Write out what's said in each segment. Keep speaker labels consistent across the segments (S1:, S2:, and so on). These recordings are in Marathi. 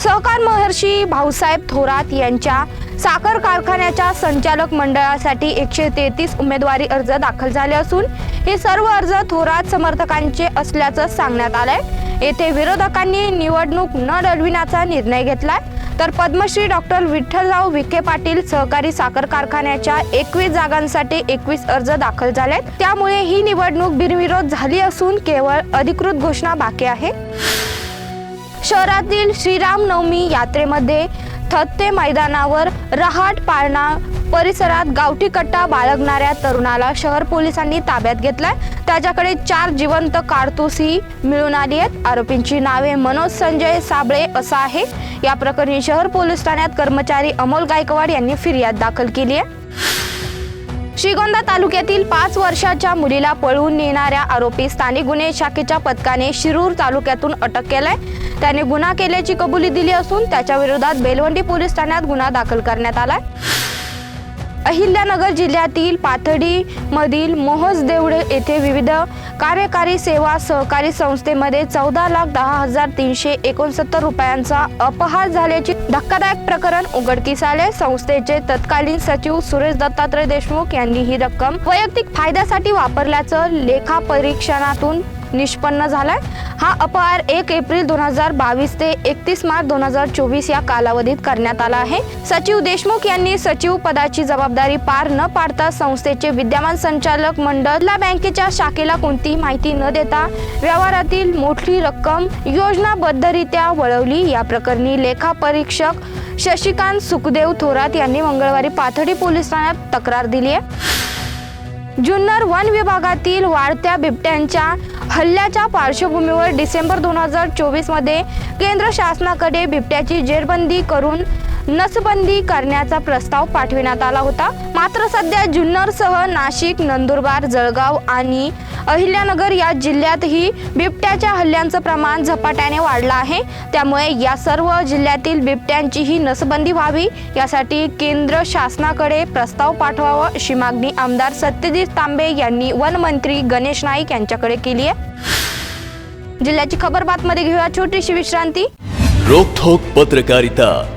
S1: सहकार महर्षी भाऊसाहेब थोरात यांच्या साखर कारखान्याच्या संचालक मंडळासाठी एकशे तेहतीस उमेदवारी अर्ज दाखल झाले असून हे सर्व अर्ज थोरात समर्थकांचे असल्याचं सांगण्यात आलंय. येथे विरोधकांनी निवडणूक न लढविण्याचा निर्णय घेतलाय. तर पद्मश्री डॉक्टर विठ्ठलराव विखे पाटील सहकारी साखर कारखान्याच्या एकवीस जागांसाठी एकवीस अर्ज दाखल झालेत. त्यामुळे ही निवडणूक बिनविरोध झाली असून केवळ अधिकृत घोषणा बाकी आहे. शहरातील श्रीराम नवमी यात्रेमध्ये थत्ते मैदानावर रहाट पाळणा परिसरात गावठी कट्टा बाळगणाऱ्या तरुणाला शहर पोलिसांनी ताब्यात घेतलाय. त्याच्याकडे चार जिवंत कारतूसही मिळून आली आहेत. आरोपींची नावे मनोज संजय साबळे असं आहे. या प्रकरणी शहर पोलीस ठाण्यात कर्मचारी अमोल गायकवाड यांनी फिर्याद दाखल केली आहे. श्रीगोंदा तालुक्यातील पाच वर्षाच्या मुलीला पळवून नेणाऱ्या आरोपी स्थानिक गुन्हे शाखेच्या पथकाने शिरूर तालुक्यातून अटक केलाय. त्याने गुन्हा केल्याची कबुली दिली असून त्याच्या विरोधात बेलवंडी पोलीस ठाण्यात गुन्हा दाखल करण्यात आलाय. अहिल्यानगर जिल्ह्यातील पाथडी मधील मोहज देवडे येथे विविध कार्यकारी सेवा सहकारी संस्थेमध्ये चौदा लाख दहा हजार तीनशे एकोणसत्तर रुपयांचा अपहार झाल्याचे धक्कादायक प्रकरण उघडकीस आले. संस्थेचे तत्कालीन सचिव सुरेश दत्तात्रय देशमुख यांनी ही रक्कम वैयक्तिक फायद्यासाठी वापरल्याचं लेखा परीक्षणातून निष्पन्न झालाय. हा अपहार एक एप्रिल दोन हजार बावीस ते एकतीस मार्च दोन हजार चोवीस या कालावधीत करण्यात आला आहे. सचिव देशमुख यांनी सचिव पदाची जबाबदारी पार न पाडता संस्थेचे विद्यमान संचालक मंडळला बँकेच्या शाखेला कोणतीही माहिती न देता व्यवहारातील मोठी रक्कम योजनाबद्धरित्या वळवली. या प्रकरणी लेखा परीक्षक शशिकांत सुखदेव थोरात यांनी मंगळवारी पाथडी पोलीस ठाण्यात तक्रार दिली आहे. जुन्नर वन विभागातील वाढत्या बिबट्यांच्या हल्ल्याच्या पार्श्वभूमीवर डिसेंबर दोन हजार चोवीसमध्ये केंद्र शासनाकडे बिबट्याची जेरबंदी करून नसबंदी करण्याचा प्रस्ताव पाठविण्यात आला होता. मात्र सध्या जुन्नरसह नाशिक नंदुरबार जळगाव आणि अहिल्यानगर या जिल्ह्यातही बिबट्याच्या हल्ल्यांचं प्रमाण झपाट्याने वाढलं आहे. त्यामुळे या सर्व जिल्ह्यातील बिबट्यांचीही नसबंदी व्हावी यासाठी केंद्र शासनाकडे प्रस्ताव पाठवावा अशी मागणी आमदार सत्यजित तांबे यांनी वनमंत्री गणेश नाईक यांच्याकडे केली आहे. जिल्ह्याची खबर बातमध्ये घेऊया. छोटीशी विश्रांती.
S2: रोखोक पत्रकारिता.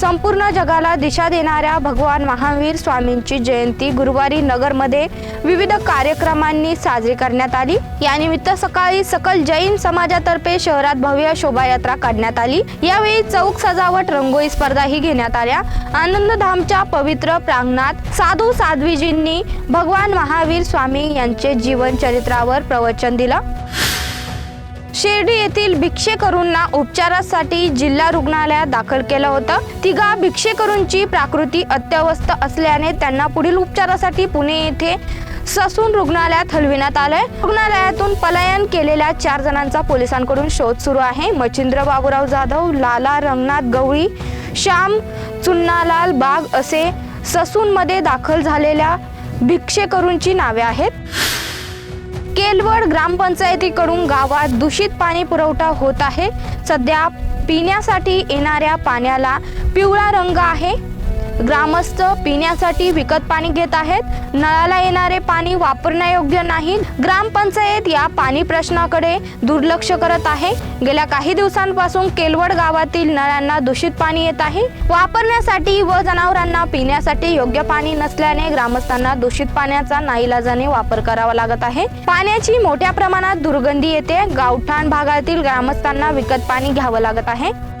S1: संपूर्ण जगाला दिशा देणाऱ्या भगवान महावीर स्वामींची जयंती गुरुवारी नगरमध्ये विविध कार्यक्रमांनी साजरी करण्यात आली. यानिमित्त सकाळी सकल जैन समाजातर्फे शहरात भव्य शोभायात्रा काढण्यात आली. यावेळी चौक सजावट रंगोळी स्पर्धाही घेण्यात आल्या. आनंदधामच्या पवित्र प्रांगणात साधू साध्वीजींनी भगवान महावीर स्वामी यांचे जीवन चरित्रावर प्रवचन दिलं. शिर्डी येथील भिक्षेकरूंना उपचारासाठी जिल्हा रुग्णालयात दाखल केलं होतं. तिघा भिक्षेकरूंची प्राकृती अत्यवस्थ असल्याने त्यांना पुढील उपचारासाठी पुणे येथे ससून रुग्णालयात हलविण्यात आलंय. रुग्णालयातून पलायन केलेल्या चार जणांचा पोलिसांकडून शोध सुरू आहे. मच्छिंद्र बाबूराव जाधव लाला रंगनाथ गवळी श्याम चुन्नालाल बाग असे ससूनमध्ये दाखल झालेल्या भिक्षेकरूंची नावे आहेत. केलवड ग्रामपंचायतीकडून गावात दूषित पाणी पुरवठा होत आहे. सध्या पिण्यासाठी येणाऱ्या पाण्याला पिवळा रंग आहे. ग्रामस्थ पिण्यासाठी विकत पाणी घेत आहेत. नळाला येणारे पाणी वापरण्यायोग्य नाही. ग्रामपंचायत या पाणी प्रश्नाकडे दुर्लक्ष करत आहे. गेल्या काही दिवसांपासून केलवड गावातील नळांना दूषित पाणी येत आहे. वापरण्यासाठी व जनावरांना पिण्यासाठी योग्य पाणी नसल्याने ग्रामस्थांना दूषित पाण्याचा नाईलाजाने वापर करावा लागत आहे. पाण्याची मोठ्या प्रमाणात दुर्गंधी येते. गावठाण भागातील ग्रामस्थांना विकत पाणी घ्यावं लागत आहे.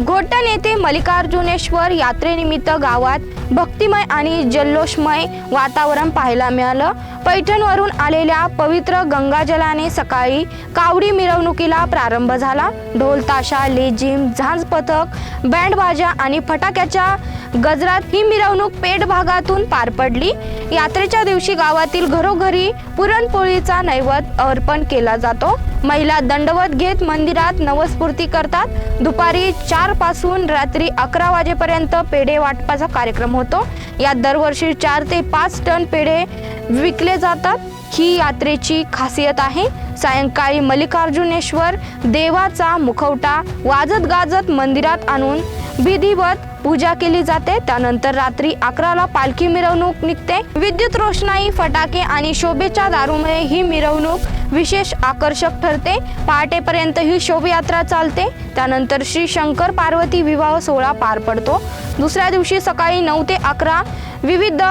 S1: घोटण येथे मल्लिकार्जुनेश्वर यात्रेनिमित्त गावात भक्तिमय आणि जल्लोषमय वातावरण पाहायला मिळालं. पैठणवरून आलेल्या पवित्र गंगाजलाने सकाळी कावडी मिरवणुकीला प्रारंभ झाला. ढोल ताशा लेझिम झांज पथक बँडबाजा आणि फटाक्याच्या गजरात ही मिरवणूक पेठ भागातून पार पडली. यात्रेच्या दिवशी गावातील घरोघरी पुरणपोळीचा नैवेद्य अर्पण केला जातो. महिला दंडवत घेत मंदिरात नवस्फूर्ती करतात. दुपारी चारपासून रात्री अकरा वाजेपर्यंत पेढे वाटपाचा कार्यक्रम होतो. यात दरवर्षी चार ते पाच टन पेढे विकले जातात. ही यात्रेची खासियत आहे. सायंकाळी मल्लिकार्जुनेश्वर देवाचा मुखवटा वाजत गाजत मंदिरात आणून विधिवत पूजा केली जाते. त्यानंतर रात्री अकराला पालखी मिरवणूक निघते. विद्युत रोषणाई फटाके आणि शोभेच्या दारूमुळे ही मिरवणूक विशेष आकर्षक ठरते. पहाटेपर्यंत ही शोभयात्रा चालते. त्यानंतर श्री शंकर पार्वती विवाह सोहळा पार पडतो. दुसऱ्या दिवशी सकाळी नऊ ते अकरा विविध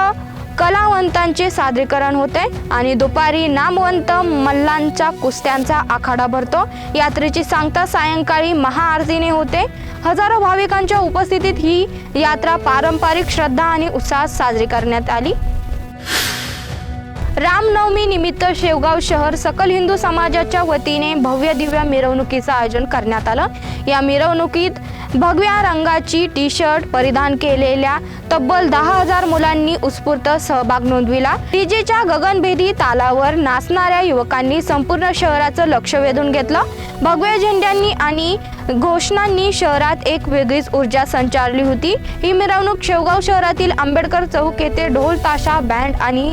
S1: कलावंतांचे सादरीकरण होते आणि दुपारी नामवंत मल्लांच्या कुस्त्यांचा आखाडा भरतो. यात्रेची सांगता सायंकाळी महाआरतीने होते. हजारो भाविकांच्या उपस्थितीत ही यात्रा पारंपरिक श्रद्धा आणि उत्साहात साजरी करण्यात आली. रामनवमी निमित्त शेवगाव शहर सकल हिंदू समाजाच्या वतीने भव्य दिव्य मिरवणुकीचं आयोजन करण्यात आलं. या मिरवणुकीत भगव्या रंगाची टी शर्ट परिधान केलेल्या तब्बल दहा हजार मुलांनी उत्स्फूर्त सहभाग नोंदविला. डीजेच्या गगनभेदी तालावर नाचणाऱ्या युवकांनी संपूर्ण शहराचं लक्ष वेधून घेतलं. भगव्या झेंड्यांनी आणि घोषणांनी शहरात एक वेगळीच ऊर्जा संचारली होती. ही मिरवणूक शेवगाव शहरातील आंबेडकर चौक येथे ढोल ताशा बँड आणि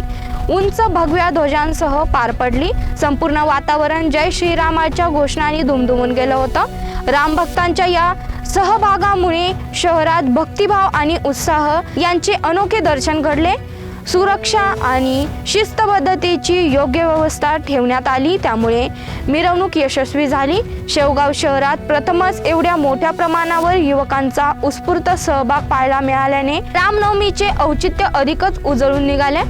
S1: उंच भगव्या ध्वजांसह पार पडली. संपूर्ण वातावरण जय श्रीरामाच्या घोषणांनी दुमदुमून गेलं होतं. रामभक्तांच्या या सहभागामुळे शहरात भक्तिभाव आणि उत्साह यांचे अनोखे दर्शन घडले. सुरक्षा आणि शिस्तबद्धतेची योग्य व्यवस्था ठेवण्यात आली. त्यामुळे मिरवणूक यशस्वी झाली. शेवगाव शहरात प्रथमच एवढ्या मोठ्या प्रमाणावर युवकांचा उत्स्फूर्त सहभाग पाहायला मिळाल्याने रामनवमीचे औचित्य अधिकच उजळून निघाले.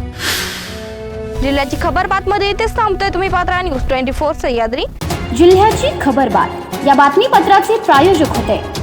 S1: जिल्ह्याची खबर बातमध्ये इथेच थांबतोय. तुम्ही पात्रा न्यूज ट्वेंटी फोर सह्याद्री.
S3: जिल्ह्याची खबरबात या बातमीपत्राचे प्रायोजक होते.